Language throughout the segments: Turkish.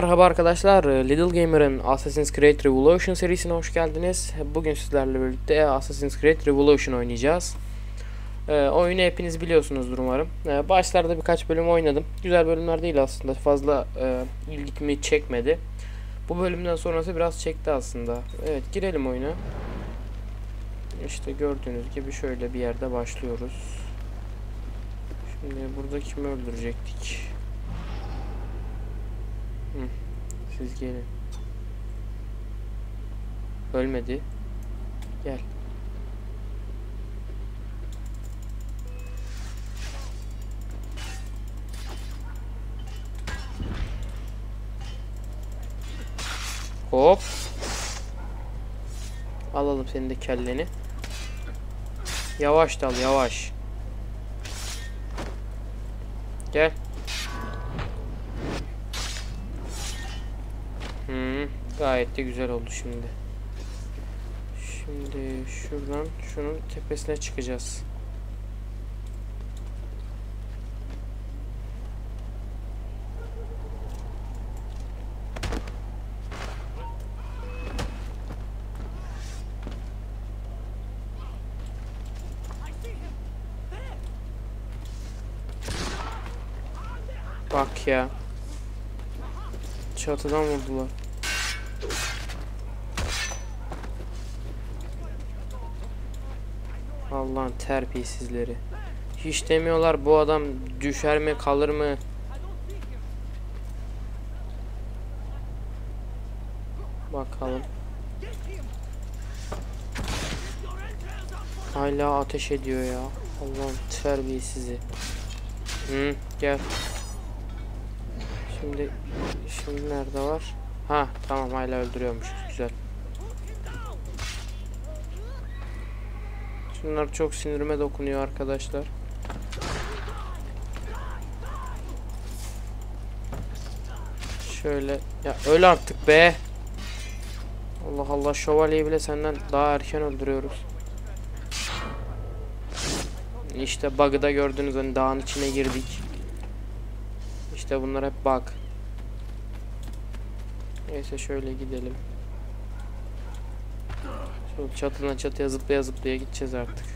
Merhaba arkadaşlar, Little Gamer'ın Assassin's Creed Revolution serisine hoş geldiniz. Bugün sizlerle birlikte Assassin's Creed Revolution oynayacağız. Ee, oyunu hepiniz biliyorsunuzdur umarım. Ee, başlarda birkaç bölüm oynadım. Güzel bölümler değil aslında, fazla e, ilgimi çekmedi. Bu bölümden sonrası biraz çekti aslında. Evet, girelim oyuna. İşte gördüğünüz gibi şöyle bir yerde başlıyoruz. Şimdi burada kimi öldürecektik? Siz gelin. Ölmedi. Gel. Hop. Alalım senin de kelleni. Yavaş dal yavaş. Gel. Gayet de güzel oldu şimdi. Şimdi şuradan şunun tepesine çıkacağız. Bak ya. Çatıdan vurdular. Allah'ın terbiyesizleri. Hiç demiyorlar bu adam düşer mi kalır mı? Bakalım. Hala ateş ediyor ya. Allah'ın terbiyesizi. Hı, gel. Şimdi şimdi nerede var? Ha tamam hala öldürüyormuş. Güzel. Şunlar çok sinirime dokunuyor arkadaşlar. Şöyle ya öl artık be. Allah Allah şövalyeyi bile senden daha erken öldürüyoruz. İşte bug'ı da gördünüz hani dağın içine girdik. İşte bunlar hep bug. Neyse şöyle gidelim. Şu çatına çatıya zıplaya zıplaya gideceğiz artık.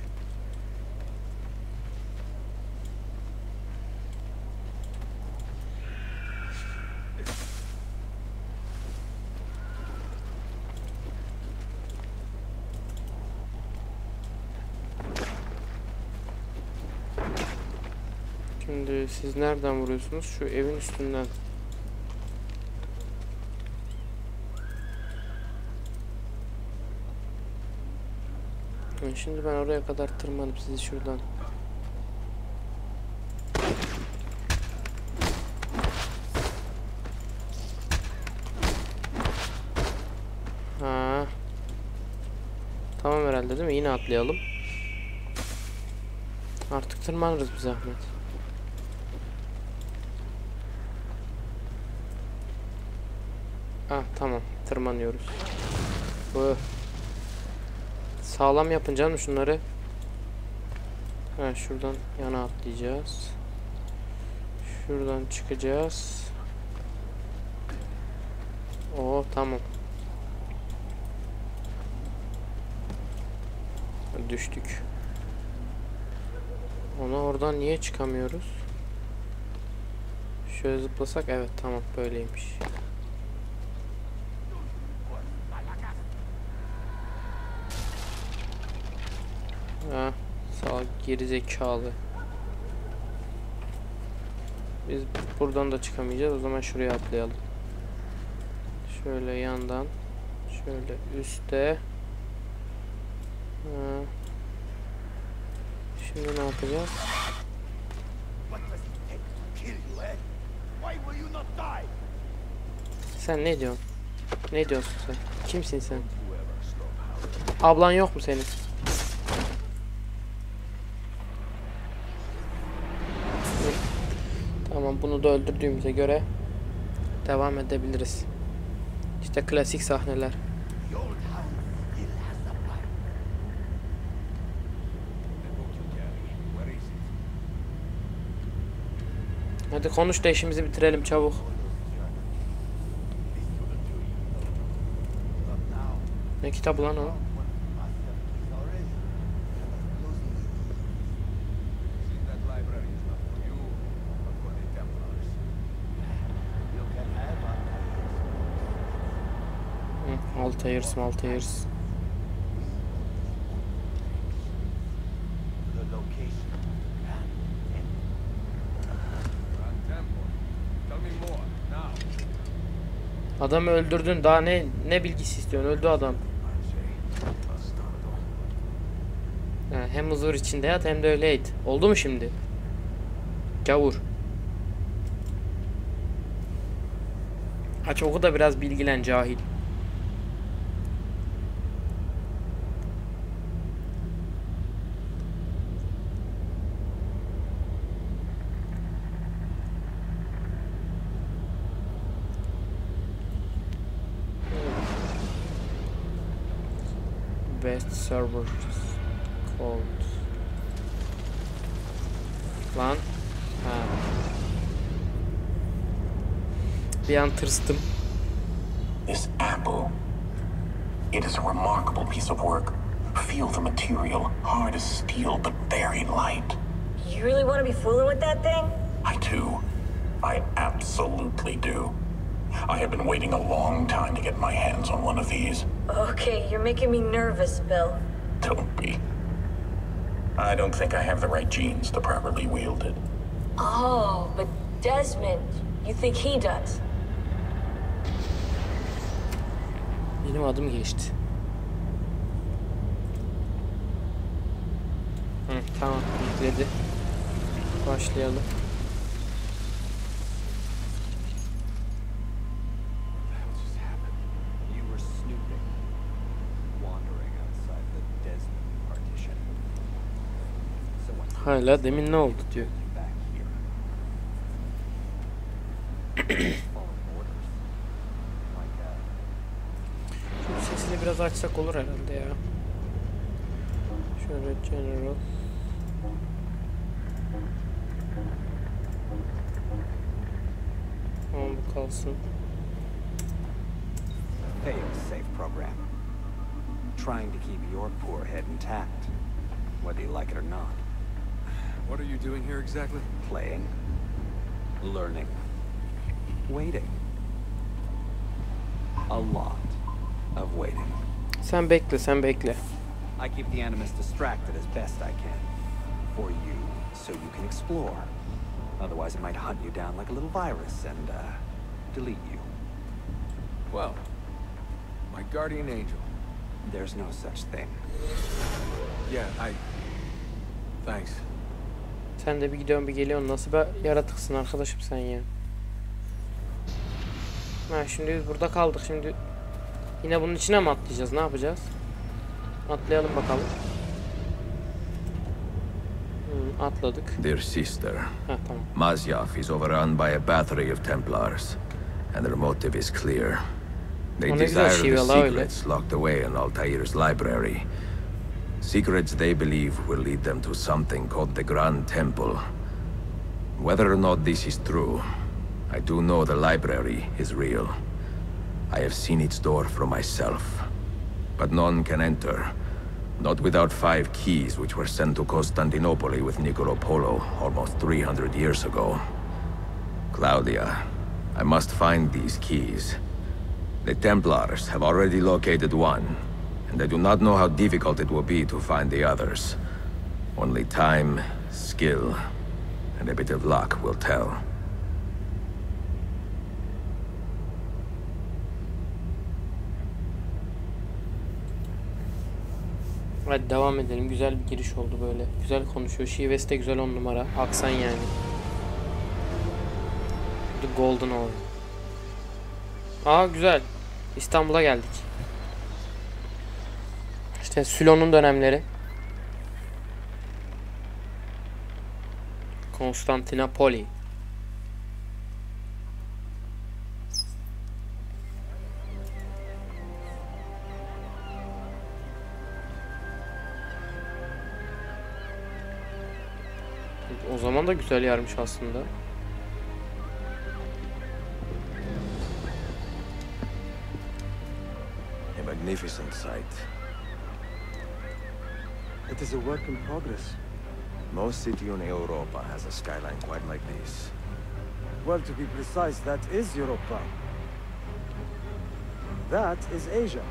Şimdi siz nereden vuruyorsunuz? Şu evin üstünden. Yani Şimdi ben oraya kadar tırmanıp sizi şuradan Ha. Tamam herhalde değil mi? Yine atlayalım. Artık tırmanırız bir zahmet. Ah tamam tırmanıyoruz. Oh. Sağlam yapın canım şunları. Ha şuradan yana atlayacağız. Şuradan çıkacağız. Oo tamam. Düştük. Ona oradan niye çıkamıyoruz? Şöyle zıplasak evet tamam böyleymiş. Ha, sağ geri zekalı. Biz buradan da çıkamayacağız. O zaman şuraya atlayalım. Şöyle yandan. Şöyle üstte. Şimdi ne yapacağız? Sen ne diyorsun? Ne diyorsun sen? Kimsin sen? Ablan yok mu senin? Bunu da öldürdüğümüze göre devam edebiliriz. İşte klasik sahneler. Hadi konuş da işimizi bitirelim çabuk. Ne kitabı lan o? Me more, now. Adamı öldürdün. Daha ne ne bilgisi istiyorsun? Öldü adam. Ha, hem huzur içinde yat hem de öyle eğit. Oldu mu şimdi? Gavur. Aç oku da biraz bilgilen cahil. Best servers code. Lan. Ha. Bir an tırstım. This apple. It is a remarkable piece of work. Feel the material, hard as steel, but very light. You really want to be fooling with that thing? I do. I absolutely do. I have been waiting a long time to get my hands on one of these. Okay, you're making me nervous, Bill. Don't be. I don't think I have the right genes to properly wield it. Oh, but Desmond, you think he does? Benim adım geçti. Hı, tamam yükledi. Başlayalım. Hala demin ne oldu diyor. Şu sesini biraz açsak olur herhalde ya. Şöyle general. Tamam bu kalsın. fail-safe program. Trying to keep your poor head intact, whether you like it or not. What are you doing here exactly? Playing, learning, waiting. A lot of waiting. Sen bekle sen bekle. I keep the Animus distracted as best I can. For you, so you can explore. Otherwise, it might hunt you down like a little virus and, uh, delete you. Well, my guardian angel. There's no such thing. Yeah, I... Thanks. Sen de bir gidiyorsun bir geliyorsun. Nasıl bir yaratıksın arkadaşım sen ya. Ha şimdi biz burada kaldık. Şimdi yine bunun içine mi atlayacağız? Ne yapacağız? Atlayalım bakalım. Hı, atladık. Dear sister, Ha tamam. Masyaf is overrun by a battery of Templars, and their motive is clear. They desire şey the öyle. secrets locked away in Altair's library. Secrets they believe will lead them to something called the Grand Temple. Whether or not this is true, I do know the library is real. I have seen its door for myself. But none can enter. Not without five keys which were sent to Constantinople with Niccolo Polo almost 300 years ago. Claudia, I must find these keys. The Templars have already located one, and I do not know how difficult it will be to find the others. Only time, skill, and a bit of luck will tell. Hadi devam edelim. Güzel bir giriş oldu böyle. Güzel konuşuyor. Şivesi de güzel on numara. Aksan yani. The Golden Hour. Aa güzel. İstanbul'a geldik. İşte Sülo'nun dönemleri. Konstantinopoli. O zaman da güzel yermiş aslında. A magnificent sight. It is a work in progress. No city in Europa has a skyline quite like this. Well, to be precise, that is Europa. That is Asia.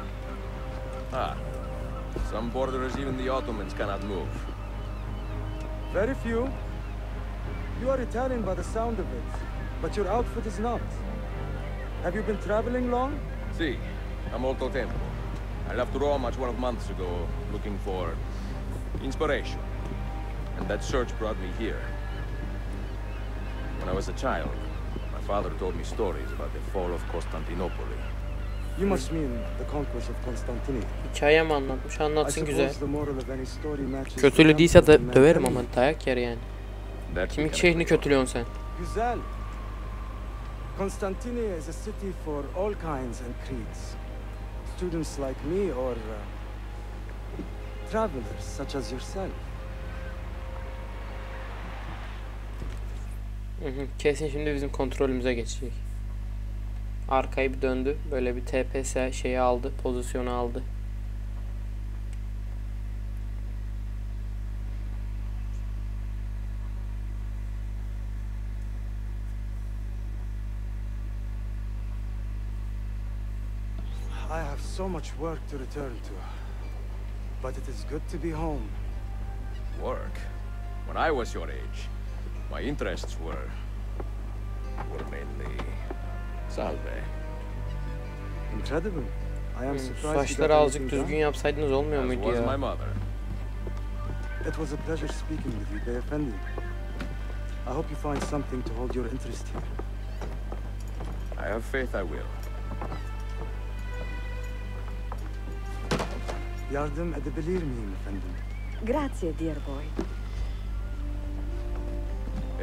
Ah, some borders even the Ottomans cannot move. Very few. You are Italian by the sound of it, but your outfit is not. Have you been traveling long? See, a molto tempo. I left Rome 12 months ago, looking for inspiration. And that search brought me here. When I was a child, my father told me stories about the fall of Constantinople. You must mean the conquest of Constantinople. Hikaye mi anlatmış? Anlatsın güzel. Kötülü değilse de döverim ama dayak yer yani. Kimin şehrini kötülüyorsun sen? Güzel. Constantine is a city for all kinds and creeds. Students like me or uh, travelers such as yourself. Kesin şimdi bizim kontrolümüze geçecek. Arkayı bir döndü. Böyle bir TPS şeyi aldı. Pozisyonu aldı. I have so much work to return to. But it is good to be home. Work? When I was your age, my interests were... were mainly... Salve. Incredible. I am Hı, surprised you got Saçları azıcık düzgün yapsaydınız olmuyor As muydu was my mother. It was a pleasure speaking with you, Beyefendi. I hope you find something to hold your interest here. I have faith I will. Yardım edebilir miyim efendim? Grazie, dear boy.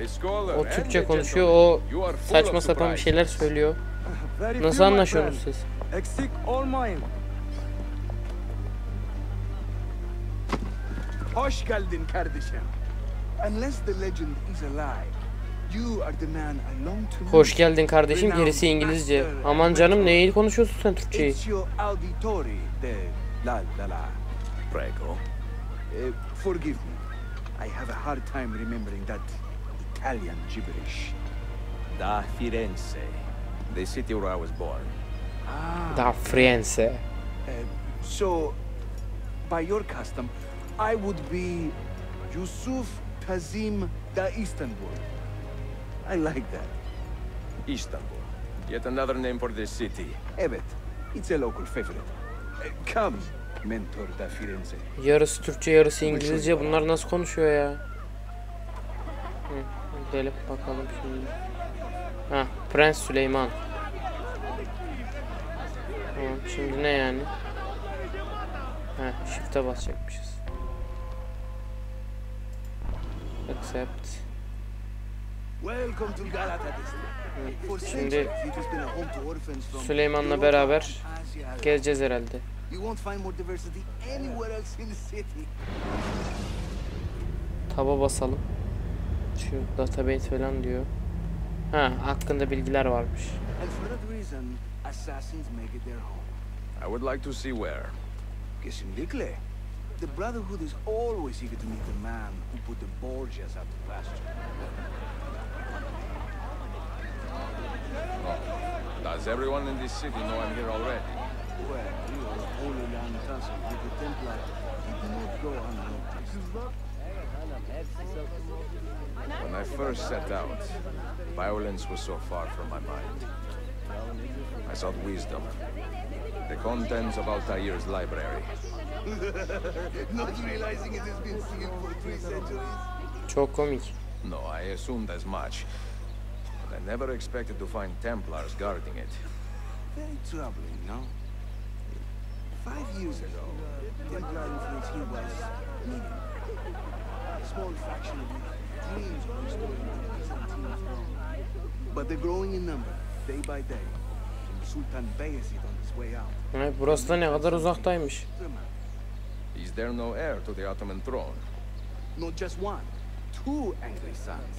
A scholar O and Türkçe a konuşuyor, o You are full saçma sapan bir şeyler söylüyor. Very Nasıl anlaşıyorsunuz siz? All mine. Hoş geldin kardeşim. Unless the legend is alive, you are the man I long to meet. Hoş geldin kardeşim. Gerisi İngilizce. Aman canım neyi konuşuyorsun sen Türkçeyi? Ezio Auditori la la la. Prego. Uh, forgive me. I have a hard time remembering that Italian gibberish. Da Firenze. The city where I was born. Ah. Da Firenze. Uh, so, by your custom, I would be Yusuf Kazim da Istanbul. I like that. Istanbul. Yet another name for this city. Evet, it's a local favorite. Come, mentor da Firenze. Yarısı Türkçe yarısı İngilizce. Bunlar nasıl konuşuyor ya? Hı, gidelim bakalım şimdi. Ha, Prens Süleyman. Tamam, şimdi ne yani? Ha, shift'e basacakmışız. Accept. Welcome to. For Şimdi Süleyman'la beraber gezeceğiz herhalde. You won't find more diversity anywhere else in the city. Taba basalım. Şu database falan diyor. Ha, hakkında bilgiler varmış. And for that reason, assassins make it their home. I would like to see where. Kesinlikle. The Brotherhood is always eager to meet the man who put the Borgias out to pasture. Does everyone in this city know I'm here already? Well, your Holy Land tussle with the Templar did not go unnoticed. When I first set out, violence was so far from my mind. I sought wisdom. The contents of Altair's library. Not realizing it has been sealed for three centuries. Çok komik. No, I assumed as much. But I never expected to find Templars guarding it. Very troubling, no? Five years ago, Templar influence here was minimal. A small fraction of the dreams of restoring the Byzantine throne. But they're growing in number, day by day. And Sultan Bayezid on his way out. Ha, burası da ne kadar uzaktaymış. Remember, Is there no heir to the Ottoman throne? Not just one, two angry sons.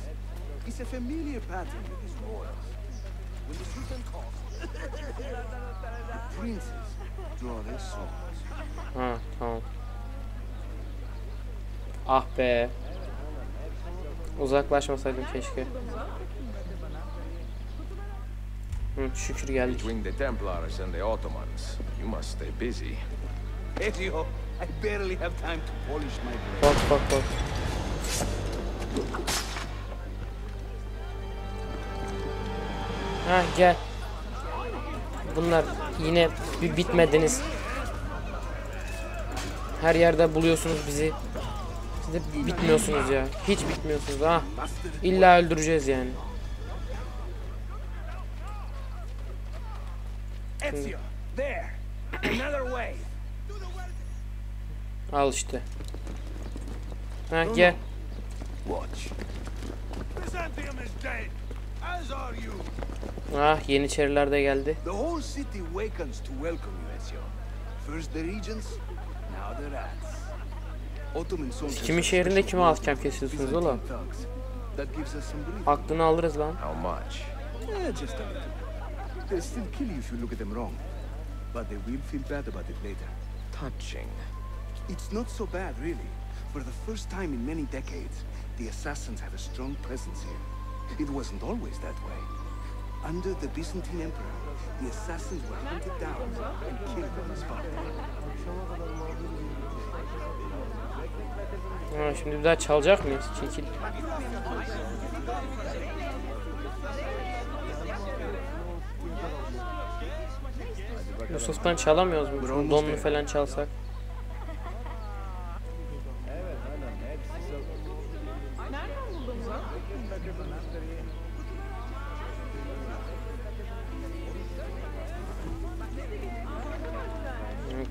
It's a familiar pattern with his royals. When the Sultan calls, Ha tamam. Ah be. Uzaklaşmasaydım keşke. Hı, şükür geldik. Between the Templars and the Ottomans, you must stay busy. Ezio, I barely have time to polish my blade. Bak bak bak. Ha gel. Bunlar yine bir bitmediniz. Her yerde buluyorsunuz bizi. Siz de bitmiyorsunuz ya. Hiç bitmiyorsunuz ha. İlla öldüreceğiz yani. Al işte. Ha gel. Watch. Byzantium is dead, as are you. Ah Yeniçeriler de geldi. The whole city wakens to welcome you, Ezio. First the regions, now the rats. Ottoman soldiers kimin şehrinde kime ahkam kesiyorsunuz oğlum? Aklını alırız lan. How much? Eh, just a little. They'll still kill you if you look at them wrong. But they will feel bad about it later. Touching. It's not so bad, really. For the first time in many decades, the assassins have a strong presence here. It wasn't always that way. Under the Byzantine Emperor, the assassins were hunted down and killed on the spot. Ha, şimdi bir daha çalacak mıyız? Çekil. Yusuf'tan çalamıyoruz mu? Donlu falan çalsak.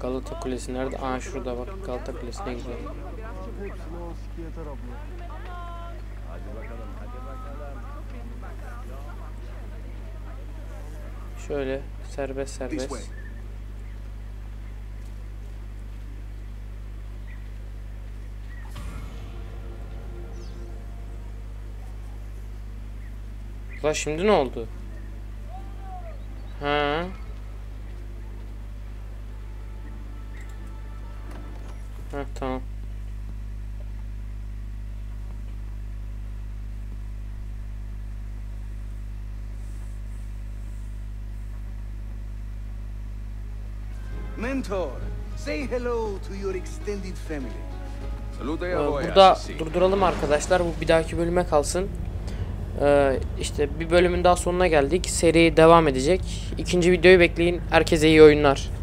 Galata Kulesi nerede? Aa şurada bak Galata Kulesi ne güzel. Şöyle serbest serbest. La şimdi ne oldu? Ha? Ha tamam. Mentor, say hello to your extended family. Ee, Burada durduralım arkadaşlar. Bu bir dahaki bölüme kalsın. Ee, işte bir bölümün daha sonuna geldik. Seri devam edecek. İkinci videoyu bekleyin. Herkese iyi oyunlar.